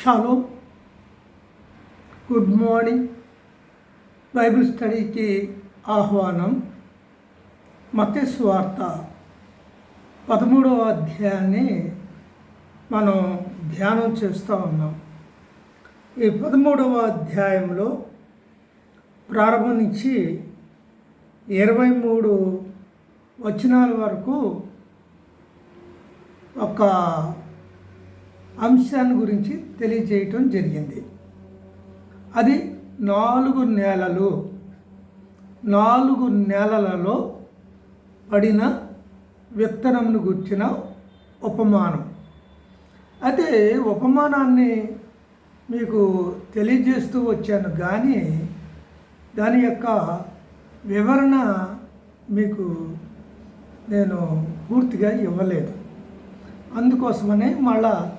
Shallow good morning Bible స్టడీకి ఆహ్వానం మతస్వార్త పదమూడవ అధ్యాయాన్ని మనం ధ్యానం చేస్తూ ఉన్నాం ఈ పదమూడవ అధ్యాయంలో ప్రారంభం నుంచి ఇరవై మూడు వచనాల వరకు ఒక అంశాన్ని గురించి తెలియజేయటం జరిగింది. అది నాలుగు నెలలు. నాలుగు నెలలలో పడిన విత్తనమును గుర్చిన ఉపమానం. అయితే ఉపమానాన్ని మీకు తెలియజేస్తూ వచ్చాను కానీ దాని యొక్క వివరణ మీకు నేను పూర్తిగా ఇవ్వలేదు. అందుకోసమనే మళ్ళా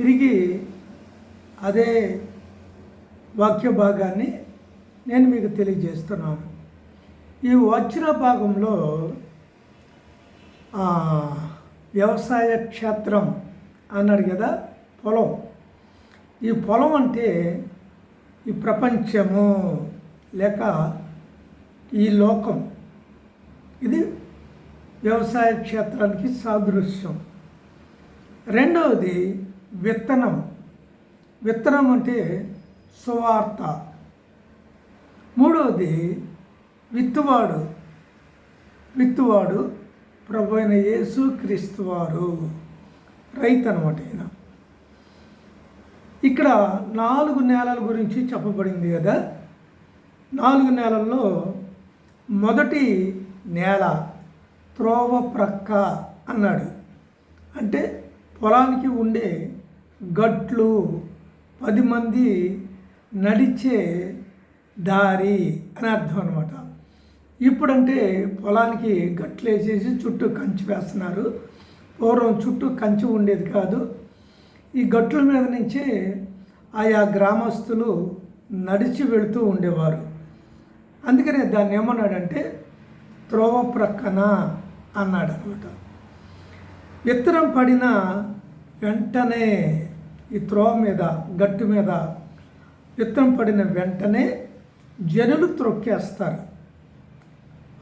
తిరిగి అదే వాక్య భాగాన్ని నేను మీకు తెలియజేస్తున్నాను. ఈ వచ్చిన భాగంలో వ్యవసాయ క్షేత్రం అన్నాడు కదా పొలం. ఈ పొలం అంటే ఈ ప్రపంచము లేక ఈ లోకం. ఇది వ్యవసాయ క్షేత్రానికి సాదృశ్యం. రెండవది విత్తనం. విత్తనం అంటే సువార్త. మూడవది విత్తువాడు. విత్తువాడు ప్రభు అయిన యేసు క్రీస్తువారు రైతు అనమాట ఈయన. ఇక్కడ నాలుగు నేలల గురించి చెప్పబడింది కదా. నాలుగు నేలల్లో మొదటి నేల త్రోవ ప్రక్క అన్నాడు. అంటే పొలానికి ఉండే గట్లు పది మంది నడిచే దారి అని అర్థం అనమాట ఇప్పుడంటే పొలానికి గట్లు వేసేసి చుట్టూ కంచి వేస్తున్నారు. పూర్వం చుట్టూ కంచి ఉండేది కాదు. ఈ గట్ల మీద నుంచే ఆయా గ్రామస్తులు నడిచి వెళుతూ ఉండేవారు. అందుకనే దాన్ని ఏమన్నాడంటే త్రోవ ప్రక్కన అన్నాడు అనమాట విత్తనం పడిన వెంటనే ఈ త్రోవ మీద గట్టు మీద విత్తనం పడిన వెంటనే జనులు త్రొక్కేస్తారు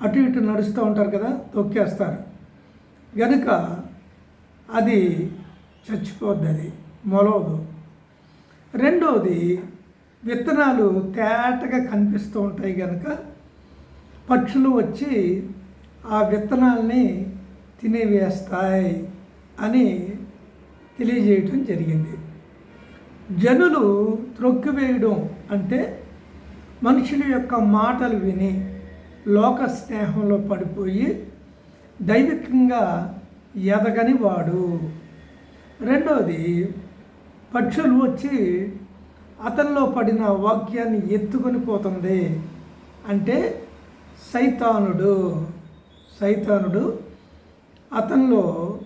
అటు ఇటు నడుస్తూ ఉంటారు కదా తొక్కేస్తారు. గనుక అది చచ్చిపోద్ది అది మొలవదు. రెండవది విత్తనాలు తేటగా కనిపిస్తూ ఉంటాయి కనుక పక్షులు వచ్చి ఆ విత్తనాల్ని తినేవేస్తాయి అని తెలియజేయటం జరిగింది. జనులు త్రొక్కివేయడం అంటే మనుషుల యొక్క మాటలు విని లోక స్నేహంలో పడిపోయి దైవికంగా ఎదగని వాడు. రెండవది పక్షులు వచ్చి అతనిలో పడిన వాక్యాన్ని ఎత్తుకొని పోతుంది అంటే సైతానుడు. సైతానుడు అతనిలో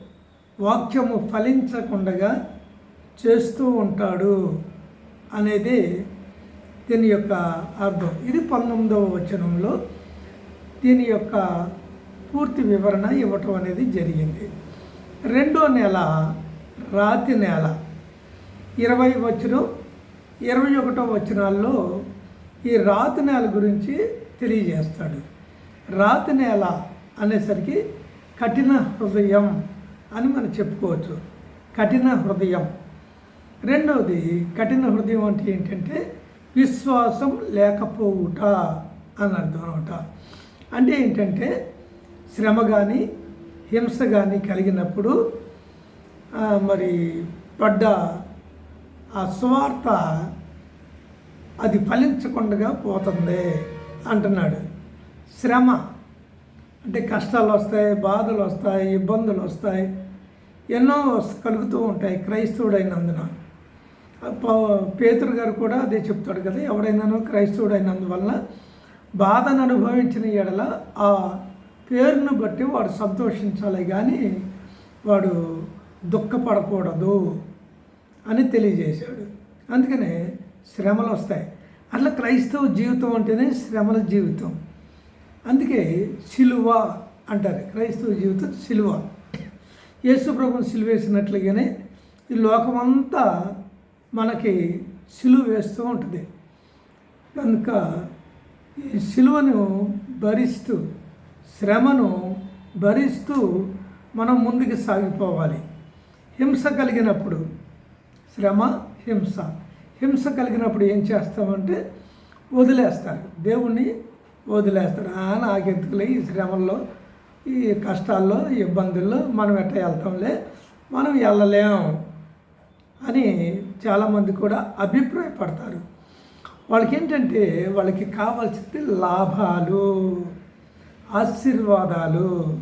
వాక్యము ఫలించకుండగా చేస్తూ ఉంటాడు అనేది దీని యొక్క అర్థం. ఇది పంతొమ్మిదవ వచనంలో దీని యొక్క పూర్తి వివరణ ఇవ్వటం అనేది జరిగింది. రెండో నెల రాతి నెల ఇరవై వచనం ఇరవై ఒకటో వచనాల్లో ఈ రాతి నేల గురించి తెలియజేస్తాడు. రాతి నేల అనేసరికి కఠిన హృదయం అని మనం చెప్పుకోవచ్చు. కఠిన హృదయం. రెండవది కఠిన హృదయం అంటే ఏంటంటే విశ్వాసం లేకపోవుట అని అర్థం అనమాట. అంటే ఏంటంటే శ్రమ కానీ హింస కానీ కలిగినప్పుడు మరి పడ్డ ఆ స్వార్థ అది ఫలించకుండా పోతుంది అంటున్నాడు. శ్రమ అంటే కష్టాలు వస్తాయి బాధలు వస్తాయి ఇబ్బందులు వస్తాయి ఎన్నో కలుగుతూ ఉంటాయి క్రైస్తవుడైనందున. పేతురు గారు కూడా అదే చెప్తాడు కదా ఎవడైనానో క్రైస్తవుడైనందువల్ల బాధను అనుభవించిన ఎడల ఆ పేరును బట్టి వాడు సంతోషించాలి కానీ వాడు దుఃఖపడకూడదు అని తెలియజేశాడు. అందుకనే శ్రమలు వస్తాయి. అట్లా క్రైస్తవ జీవితం అంటేనే శ్రమల జీవితం. అందుకే సిలువ అంటారు. క్రైస్తవ జీవితం సిలువ. యేసు ప్రభుని సిలువేసినట్లుగానే ఈ లోకమంతా మనకి సిలువ వేస్తూ ఉంటుంది. కనుక ఈ సిలువను భరిస్తూ శ్రమను భరిస్తూ మనం ముందుకు సాగిపోవాలి. హింస కలిగినప్పుడు శ్రమ హింస. హింస కలిగినప్పుడు ఏం చేస్తామంటే వదిలేస్తారు. దేవుణ్ణి వదిలేస్తారు. ఆ నాకెందుకులే ఈ శ్రమల్లో ఈ కష్టాల్లో ఈ ఇబ్బందుల్లో మనం ఎట్ట వెళ్తాంలే? మనం వెళ్ళలేం అని చాలామంది కూడా అభిప్రాయపడతారు. వాళ్ళకి ఏంటంటే వాళ్ళకి కావాల్సింది లాభాలు ఆశీర్వాదాలు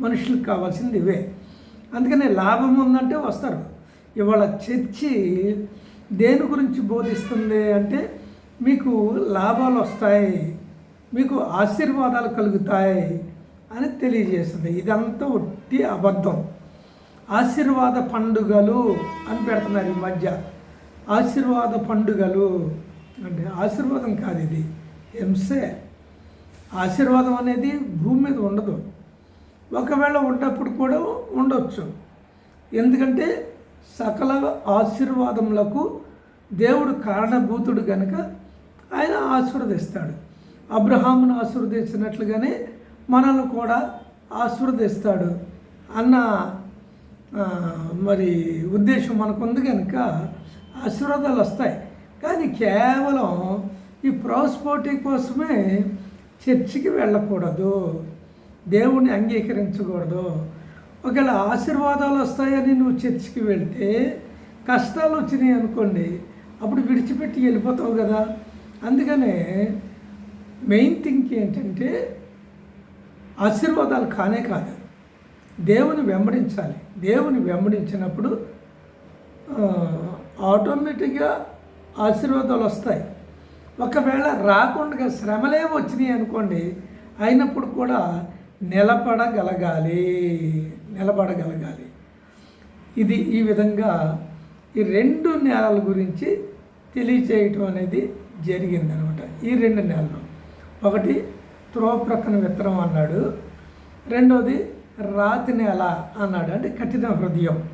మనుషులకు కావాల్సింది ఇవే. అందుకనే లాభం ఉందంటే వస్తారు. ఇవాళ చర్చి దేని గురించి బోధిస్తుంది అంటే మీకు లాభాలు వస్తాయి మీకు ఆశీర్వాదాలు కలుగుతాయి అని తెలియజేస్తుంది. ఇదంతా ఒట్టి అబద్ధం. ఆశీర్వాద పండుగలు అని పెడుతున్నారు ఈ మధ్య. ఆశీర్వాద పండుగలు అంటే ఆశీర్వాదం కాదు ఇది. హింసే ఆశీర్వాదం అనేది భూమి మీద ఉండదు. ఒకవేళ ఉన్నప్పుడు కూడా ఉండొచ్చు. ఎందుకంటే సకల ఆశీర్వాదములకు దేవుడు కారణభూతుడు కనుక ఆయన ఆశీర్వదిస్తాడు. అబ్రహామును ఆశీర్వదించినట్లుగానే మనల్ని కూడా ఆశీర్వదిస్తాడు అన్న మరి ఉద్దేశం మనకుంది కనుక ఆశీర్వాదాలు వస్తాయి. కానీ కేవలం ఈ ప్రాస్పోర్టీ కోసమే చర్చికి వెళ్ళకూడదు. దేవుణ్ణి అంగీకరించకూడదు. ఒకవేళ ఆశీర్వాదాలు వస్తాయని నువ్వు చర్చికి వెళ్తే కష్టాలు వచ్చినాయి అనుకోండి అప్పుడు విడిచిపెట్టి వెళ్ళిపోతావు కదా. అందుకనే మెయిన్ థింగ్ ఏంటంటే ఆశీర్వాదాలు కానే కాదు. దేవుని వెంబడించాలి. దేవుని వెంబడించినప్పుడు ఆటోమేటిక్గా ఆశీర్వాదాలు వస్తాయి. ఒకవేళ రాకుండా శ్రమలే వచ్చినాయి అనుకోండి అయినప్పుడు కూడా నిలబడగలగాలి నిలబడగలగాలి. ఇది ఈ విధంగా ఈ రెండు నేలల గురించి తెలియచేయటం అనేది జరిగిందనమాట. ఈ రెండు నేలలు. ఒకటి త్రోవ ప్రక్కన విత్తనం అన్నాడు. రెండోది రాతి నేల అన్నాడు. అంటే కఠిన హృదయం.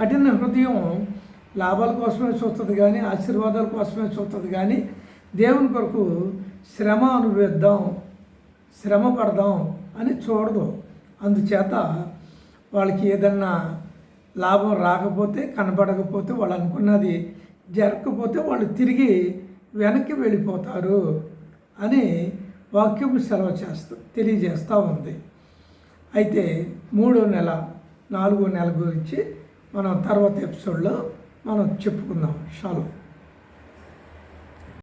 కఠిన హృదయం లాభాల కోసమే చూస్తుంది కానీ ఆశీర్వాదాల కోసమే చూస్తుంది కానీ దేవుని కొరకు శ్రమ అనుభవిద్దాం శ్రమ పడదాం అని చూడదు. అందుచేత వాళ్ళకి ఏదన్నా లాభం రాకపోతే కనబడకపోతే వాళ్ళు అనుకున్నది జరగకపోతే వాళ్ళు తిరిగి వెనక్కి వెళ్ళిపోతారు అని వాక్యం సెలవు చేస్తూ తెలియజేస్తూ ఉంది. అయితే మూడో నెల నాలుగో నెల గురించి మనం తర్వాత ఎపిసోడ్లో మనం చెప్పుకుందాం. షాలో.